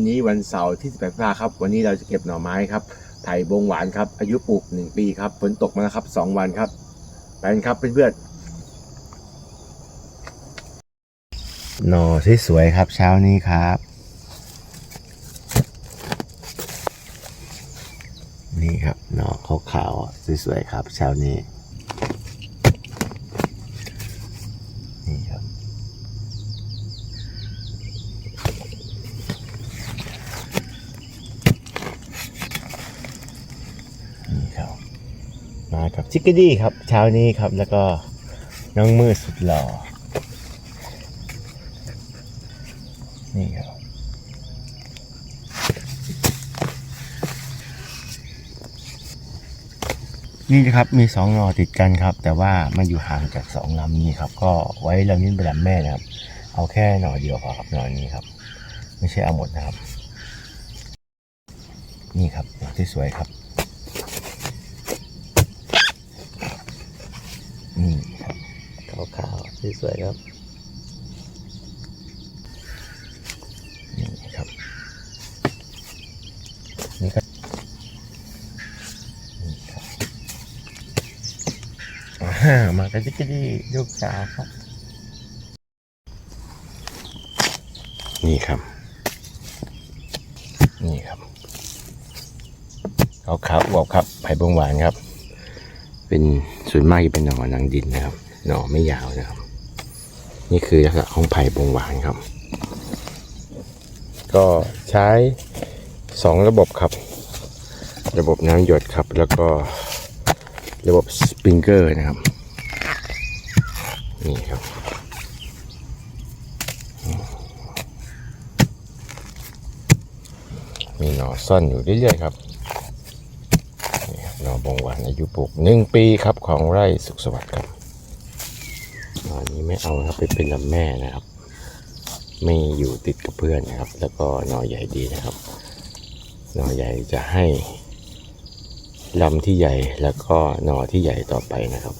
วันนี้วันเสาร์ที่18พฤษภาครับ วันนี้เราจะเก็บหน่อไม้ครับ ไผ่บงหวานครับ อายุปลูก 1 ปีครับ ฝนตกมาแล้วครับ 2 วันครับ ไปกันครับเพื่อนๆ หน่อสวยๆครับ เช้านี้ครับ นี่ครับ หน่อขาวๆสวยๆครับ เช้านี้ นี่ครับ นี่ครับ มา กับชิคกี้ดี้ครับเช้านี้ครับแล้วก็น้องมือสุดหล่อนี่ครับนี่นะครับมีสองนอติดกันครับ แต่ว่ามันอยู่ห่างจากสองลำนี้ครับ ก็ไว้ลำนี้เป็นลำแม่นะครับ เอาแค่หน่อเดียวพอครับหน่อนี้ครับ ไม่ใช่เอาหมดนะครับ นี่ครับที่สวยครับ นี่ครับขาวๆที่สวยครับนี่ครับนี่ก็นี่ครับอ่ามากันจิกดีลูกสาวครับ นี่ครับ นี่ครับขาวขาวบอกครับไผ่บงหวานครับ เป็นส่วนมากจะเป็นหน่อนางดินนะครับ หน่อไม่ยาวนะครับ นี่คือลักษณะของไผ่บงหวานครับ ก็ใช้สองระบบครับ ระบบน้ำหยดครับ แล้วก็ระบบสปริงเกอร์นะครับ นี่ครับมีหนอซ่อนอยู่เรื่อยๆครับ บงหวานอายุปลูกหนึ่งปีครับของไร่สุขสวัสดิ์ครับหน่อนี้ไม่เอาครับไปเป็นลำแม่นะครับ ไม่อยู่ติดกับเพื่อนนะครับ แล้วก็หน่อใหญ่ดีนะครับ หน่อใหญ่จะให้ลำที่ใหญ่แล้วก็หน่อที่ใหญ่ต่อไปนะครับ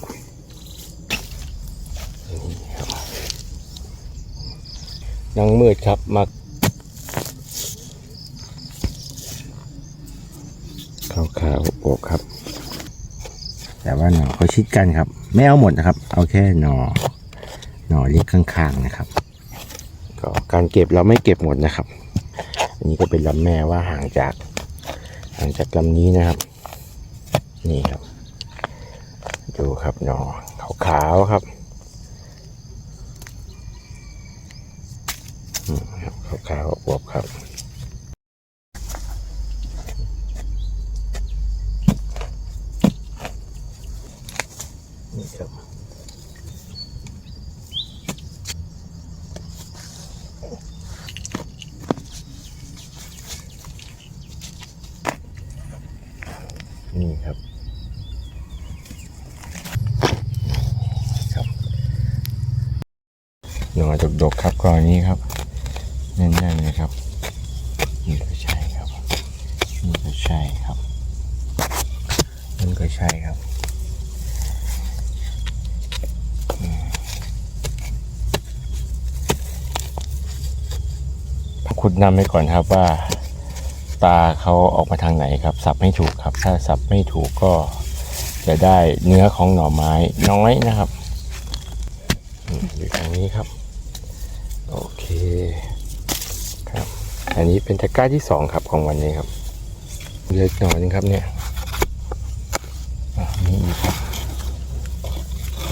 นี่ครับน้องมืดครับมาขาวขาวๆโอบครับ แต่ว่าหน่อเขาชิดกันครับ ไม่เอาหมดนะครับ เอาแค่หน่อหน่อเล็กข้างๆนะครับ ก็การเก็บเราไม่เก็บหมดนะครับ อันนี้ก็เป็นลำแม่ว่าห่างจากห่างจากลำนี้นะครับ นี่ครับ ดูครับหนอขาวๆครับอืมครับขาวๆอวบครับ นี่ครับครับ หน่อดกๆครับกรอนนี้ครับแน่นๆเลยครับนี่ก็ใช่ครับนี่ก็ใช่ครับนี่ก็ใช่ครับขุดนำไปก่อนครับว่า ตาเขาออกมาทางไหนครับ สับไม่ถูกครับ ถ้าสับไม่ถูกก็จะได้เนื้อของหน่อไม้น้อยนะครับ อยู่ทางนี้ครับ โอเคครับ อันนี้เป็นตะกร้าที่สองครับของวันนี้ครับเลือกหน่อยนึงครับเนี่ยนี่อีกครับ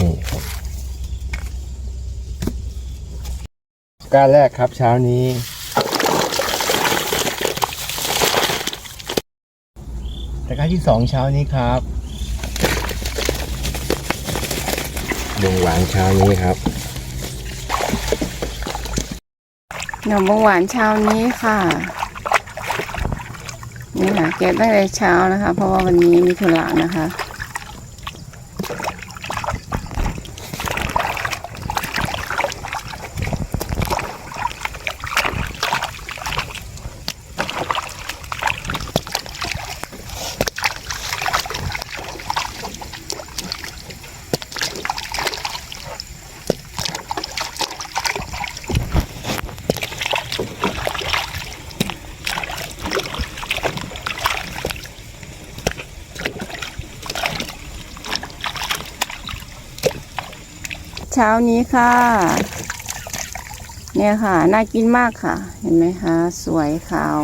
นี่ครับกร้าแรกครับเช้านี้ ตะกร้าที่สองเช้านี้ครับดงหวานเช้านี้ครับหน่อมหวานเช้านี้ค่ะ นี่ค่ะเก็บตั้งแต่เช้านะคะ เพราะว่าวันนี้มีธุระนะคะ เช้านี้ค่ะ เนี่ยค่ะ น่ากินมากค่ะ เห็นไหมคะ สวยขาว